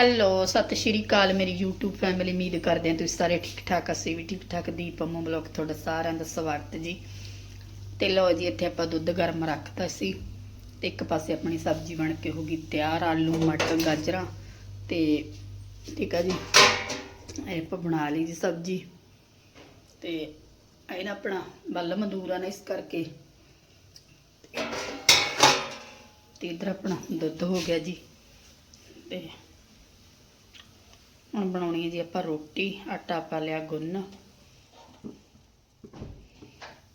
Hello, ਸਤਿ ਸ਼੍ਰੀ ਅਕਾਲ ਮੇਰੀ YouTube family ਉਮੀਦ ਕਰਦੇ ਹਾਂ ਤੁਸੀਂ ਸਾਰੇ ਠੀਕ ਠਾਕ, ਅਸੀਂ ਵੀ ਠੀਕ ਠਾਕ। ਦੀਪ ਅੰਮੂ ਬਲੌਗ ਤੁਹਾਡਾ ਸਾਰਿਆਂ ਦਾ ਸਵਾਗਤ ਜੀ। ਤੇ ਲੋ ਜੀ, ਇੱਥੇ ਆਪਾਂ ਦੁੱਧ ਗਰਮ ਰੱਖਤਾ ਸੀ। ਤੇ ਇੱਕ ਪਾਸੇ ਆਪਣੀ ਸਬਜ਼ੀ ਬਣ ਕੇ ਹੋ ਗਈ ਤਿਆਰ, ਆਲੂ, ਮਟਰ, ਗਾਜਰਾਂ। ਤੇ ਠੀਕ ਆ ਜੀ, ਇਹ ਆਪਾਂ ਬਣਾ ਲਈ ਜੀ ਸਬਜ਼ੀ। ਤੇ ਇਹ ਨਾ ਆਪਣਾ ਬੱਲ ਮਦੂਰਾ ਨੇ ਇਸ ਕਰਕੇ। ਤੇ ਇਧਰ ਆਪਣਾ ਦੁੱਧ ਹੋ ਗਿਆ ਜੀ। ਤੇ ਹੁਣ ਬਣਾਉਣੀ ਹੈ ਜੀ ਆਪਾਂ ਰੋਟੀ, ਆਟਾ ਪਾ ਲਿਆ ਗੁੰਨ।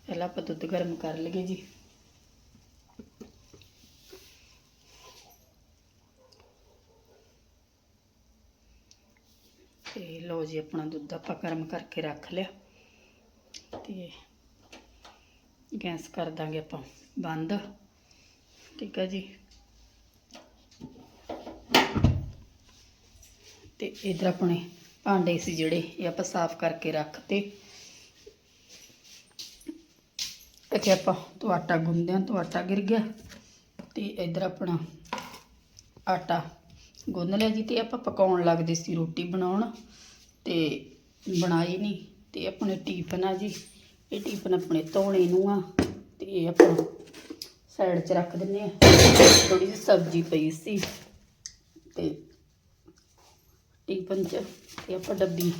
ਪਹਿਲਾਂ ਆਪਾਂ ਦੁੱਧ ਗਰਮ ਕਰ ਲਈਏ ਜੀ। ਤੇ ਲਓ ਜੀ ਆਪਣਾ ਦੁੱਧ ਆਪਾਂ ਗਰਮ ਕਰਕੇ ਰੱਖ ਲਿਆ। ਤੇ ਗੈਸ ਕਰ ਦਾਂਗੇ ਆਪਾਂ ਬੰਦ। ਠੀਕ ਹੈ ਜੀ। ਤੇ ਇਧਰ ਆਪਣੇ ਭਾਂਡੇ ਸੀ ਜਿਹੜੇ ਇਹ ਆਪਾਂ ਸਾਫ਼ ਕਰਕੇ ਰੱਖਤੇ। ਇੱਥੇ ਆਪਾਂ ਤੋਂ ਆਟਾ ਗੁੰਨਦੇ ਹਾਂ ਤੋਂ ਆਟਾ ਗਿਰ ਗਿਆ ਤੇ ਇਧਰ ਆਪਣਾ ਆਟਾ ਗੁੰਨ ਲਿਆ ਜੀ ਤੇ ਆਪਾਂ ਪਕਾਉਣ ਲੱਗਦੇ ਸੀ ਰੋਟੀ ਬਣਾਉਣ ਤੇ ਬਣਾਈ ਨਹੀਂ ਤੇ ਆਪਣੇ ਟੀਫਨ ਆ ਜੀ। ਇਹ ਟੀਫਨ ਆਪਣੇ ਧੋਣੇ ਨੂੰ ਆ ਤੇ ਇਹ ਆਪਾਂ ਸਾਈਡ 'ਚ ਰੱਖ ਦਿੰਨੇ ਆ ਥੋੜੀ ਜਿਹੀ ਸਬਜ਼ੀ ਪਈ ਸੀ। ਟੀਫਨ 'ਚ ਤੇ ਆਪਾਂ ਡੱਬੀ।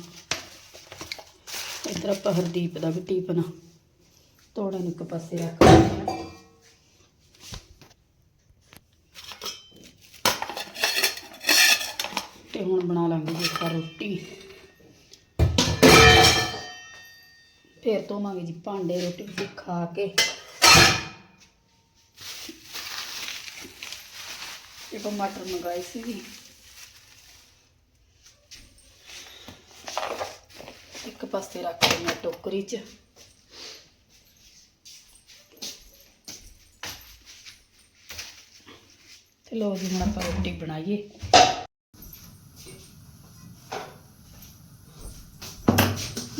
ਇੱਧਰ ਆਪਾਂ ਹਰਦੀਪ ਦਾ ਵੀ ਟੀਫਨ ਤੋੜਨ ਇੱਕ ਪਾਸੇ ਰੱਖ ਦਿੰਦੇ ਆ ਤੇ ਹੁਣ ਬਣਾ ਲਾਂਗੇ ਜੀ ਆਪਾਂ ਰੋਟੀ। ਫੇਰ ਧੋਵਾਂਗੇ ਜੀ ਭਾਂਡੇ ਰੋਟੀ ਰੂਟੀ ਖਾ ਕੇ। ਇਹ ਟਮਾਟਰ ਮੰਗਾਏ ਸੀ ਇੱਕ ਪਾਸੇ ਰੱਖ ਦਿੰਦੇ ਹਾਂ ਟੋਕਰੀ 'ਚ। ਤੇ ਲੋ ਜੀ, ਹੁਣ ਆਪਾਂ ਰੋਟੀ ਬਣਾਈਏ।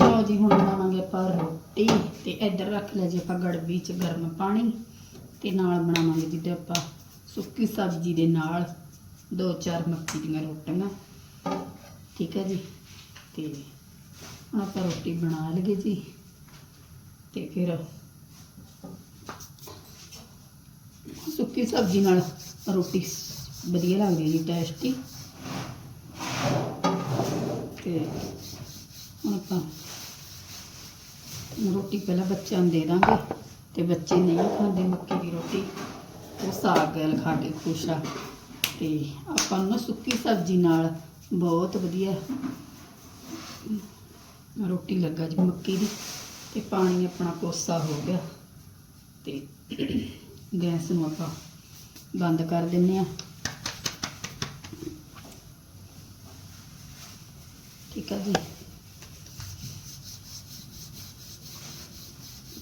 ਲੋ ਜੀ, ਹੁਣ ਬਣਾਵਾਂਗੇ ਆਪਾਂ ਰੋਟੀ। ਤੇ ਇੱਧਰ ਰੱਖ ਲਿਆ ਜੀ ਆਪਾਂ ਗੜਬੀ 'ਚ ਗਰਮ ਪਾਣੀ। ਤੇ ਨਾਲ ਬਣਾਵਾਂਗੇ ਜਿੱਦੇ ਆਪਾਂ ਸੁੱਕੀ ਸਬਜ਼ੀ ਦੇ ਨਾਲ ਦੋ ਚਾਰ ਮੱਕੀ ਦੀਆਂ ਰੋਟੀਆਂ। ਠੀਕ ਹੈ ਜੀ? ਤੇ ਆਪਾਂ ਰੋਟੀ ਬਣਾ ਲਈਏ ਜੀ ਤੇ ਫਿਰ ਸੁੱਕੀ ਸਬਜ਼ੀ ਨਾਲ ਰੋਟੀ ਵਧੀਆ ਲੱਗਦੀ ਹੈ ਜੀ ਟੇਸਟੀ ਤੇ ਹੁਣ ਆਪਾਂ ਰੋਟੀ ਪਹਿਲਾਂ ਬੱਚਿਆਂ ਨੂੰ ਦੇ ਦਾਂਗੇ ਤੇ ਬੱਚੇ ਨਹੀਂ ਖਾਂਦੇ ਮੱਕੀ ਦੀ ਰੋਟੀ, ਉਹ ਸਾਗ ਗੈਲ ਖਾ ਕੇ ਖੁਸ਼ ਆ। ਤੇ ਆਪਾਂ ਨੂੰ ਨਾ ਸੁੱਕੀ ਸਬਜ਼ੀ ਨਾਲ ਬਹੁਤ ਵਧੀਆ ਰੋਟੀ ਲੱਗਾ ਜੀ ਮੱਕੀ ਦੀ ਤੇ ਪਾਣੀ ਆਪਣਾ ਕੋਸਾ ਹੋ ਗਿਆ ਤੇ ਗੈਸ ਨੂੰ ਆਪਾਂ ਬੰਦ ਕਰ ਦਿੰਨੇ ਆ ਠੀਕ ਆ ਜੀ।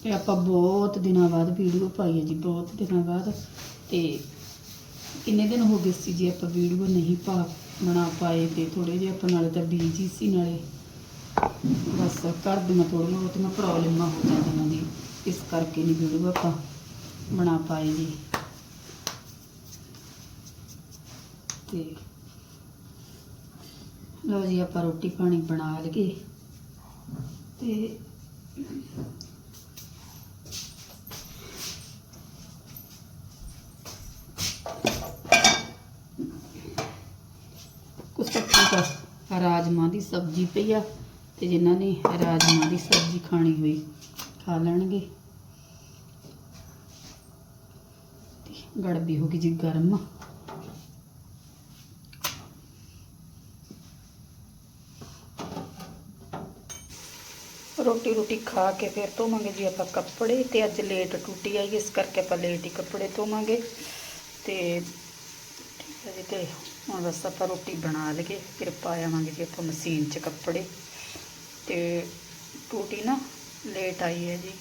ਤੇ ਆਪਾਂ ਬਹੁਤ ਦਿਨਾਂ ਬਾਅਦ ਵੀਡੀਓ ਪਾਈ ਹੈ ਜੀ, ਬਹੁਤ ਦਿਨਾਂ ਬਾਅਦ ਤੇ ਕਿੰਨੇ ਦਿਨ ਹੋ ਗਏ ਸੀ ਜੀ ਆਪਾਂ ਵੀਡੀਓ ਨਹੀਂ ਪਾ, ਬਣਾ ਪਾਏ ਤੇ ਥੋੜੇ ਜਿਹਾ ਆਪਾਂ ਨਾਲੇ ਤਾਂ ਬੀਜੀ ਸੀ ਨਾਲੇ। ਬਸ ਘਰ ਦੀਆਂ ਥੋੜ੍ਹੀਆਂ ਬਹੁਤੀਆਂ ਪ੍ਰੋਬਲਮਾਂ ਹੋ ਜਾਂਦੀਆਂ ਨੇ ਇਸ ਕਰਕੇ ਨਹੀਂ ਵੀਡੀਓ ਆਪਾਂ ਬਣਾ ਪਾਏ ਜੀ ਤੇ ਲਓ ਜੀ, ਆਪਾਂ ਰੋਟੀ ਪਾਣੀ ਬਣਾ ਲਈਏ। ਤੇ ਕੁਛ ਤੱਕ ਰਾਜਮਾ ਦੀ ਸਬਜ਼ੀ ਪਈ ਆ। ਤੇ ਜਿਨ੍ਹਾਂ ਨੇ ਰਾਜਮਾ ਦੀ ਸਬਜ਼ੀ ਖਾਣੀ ਹੋਈ, ਖਾ ਲੈਣਗੇ। ਗੜਬੀ ਹੋ ਗਈ ਜੀ ਗਰਮ। ਰੋਟੀ ਰੋਟੀ ਖਾ ਕੇ ਫਿਰ ਧੋਵਾਂਗੇ ਜੀ ਆਪਾਂ ਕੱਪੜੇ, ਤੇ ਅੱਜ ਲੇਟ ਟੁੱਟੀ ਆਈ, ਇਸ ਕਰਕੇ ਆਪਾਂ ਲੇਟ ਹੀ ਕੱਪੜੇ ਧੋਵਾਂਗੇ। ਤੇ ਠੀਕ ਹੈ ਜੀ, ਤੇ ਹੁਣ ਬਸ ਆਪਾਂ ਰੋਟੀ ਬਣਾ ਲਈਏ, ਫਿਰ ਪਾ ਆਵਾਂਗੇ ਜੀ ਆਪਾਂ ਮਸ਼ੀਨ 'ਚ ਕੱਪੜੇ। ਤੇ ਟੂਟੀ ਨਾ ਲੇਟ ਆਈ ਹੈ ਜੀ।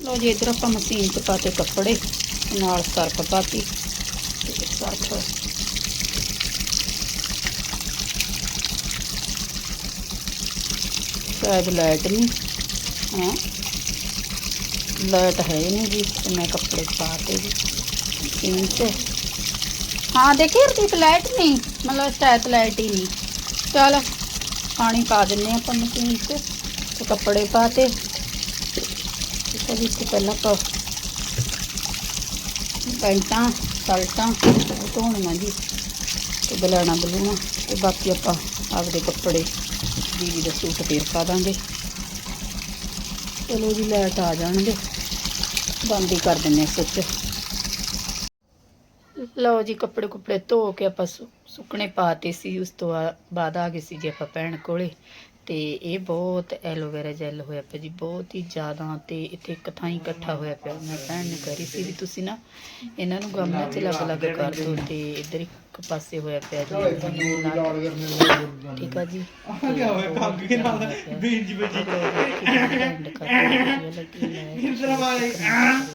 ਲੋ ਜੀ, ਇਧਰ ਆਪਾਂ ਮਸ਼ੀਨ 'ਚ ਪਾਤੇ ਕੱਪੜੇ, ਨਾਲ ਸਰਫ ਪਾਤੀ ਤੇ ਸਰਫ। ਸ਼ਾਇਦ ਲਾਈਟ ਨਹੀਂ। ਹਾਂ। ਲਾਈਟ ਹੈ ਹੀ ਨਹੀਂ ਜੀ, ਤੇ ਮੈਂ ਕੱਪੜੇ ਪਾਤੇ ਜੀ, ਮਸ਼ੀਨ 'ਚ। ਹਾਂ, ਦੇਖੀ ਰਦੀਪ ਲਾਈਟ ਨਹੀਂ। ਮਤਲਬ ਸ਼ਾਇਦ ਲਾਈਟ ਹੀ ਨਹੀਂ। ਚਲ। ਪਾਣੀ ਪਾ ਦਿੰਨੇ ਆਪਾਂ ਮਸ਼ੀਨ 'ਚ ਤੇ ਕੱਪੜੇ ਪਾ ਤੇ ਠੀਕ ਪਹਿਲਾਂ ਆਪਾਂ ਪੈਂਟਾਂ, ਸ਼ਰਟਾਂ ਉਹ ਧੋਣੀਆਂ ਜੀ ਤੇ ਬਲਾਣਾ ਬਲੂਣਾ ਤੇ ਬਾਕੀ ਆਪਾਂ ਆਪਦੇ ਕੱਪੜੇ ਦੀਦੀ ਦਾ ਸੂਟ ਫੇਰ ਪਾ ਦਾਂਗੇ। ਚਲੋ ਜੀ ਲੈਟ ਆ ਜਾਣਗੇ। ਬੰਦ ਹੀ ਕਰ ਦਿੰਨੇ ਆ ਸੁੱਚ ਲਓ ਜੀ ਕੱਪੜੇ ਕੁਪੜੇ ਧੋ ਕੇ ਆਪਾਂ ਸੁੱਕਣੇ ਪਾਤੇ ਸੀ ਉਸ ਤੋਂ ਬਾਅਦ ਆ ਗਏ ਸੀ ਜੀ ਆਪਾਂ ਭੈਣ ਕੋਲੇ ਤੇ ਇਹ ਬਹੁਤ ਐਲੋਵੇਰਾ ਜੈਲ ਹੋਇਆ ਪਿਆ ਜੀ ਬਹੁਤ ਹੀ ਜ਼ਿਆਦਾ ਤੇ ਇੱਥੇ ਇੱਕ ਥਾਂ ਹੀ ਇਕੱਠਾ ਹੋਇਆ ਪਿਆ ਮੈਂ ਭੈਣ ਨੂੰ ਕਹਿ ਰਹੀ ਸੀ ਵੀ ਤੁਸੀਂ ਨਾ ਇਹਨਾਂ ਨੂੰ ਗਮਲੇ 'ਚ ਅਲੱਗ-ਅਲੱਗ ਕਰ ਦਿਓ ਤੇ ਇੱਧਰ ਇੱਕ ਪਾਸੇ ਹੋਇਆ ਪਿਆ ਜੀ। ਠੀਕ ਆ ਜੀ ਬੀਜ ਬਜੀ ਲੱਗੀ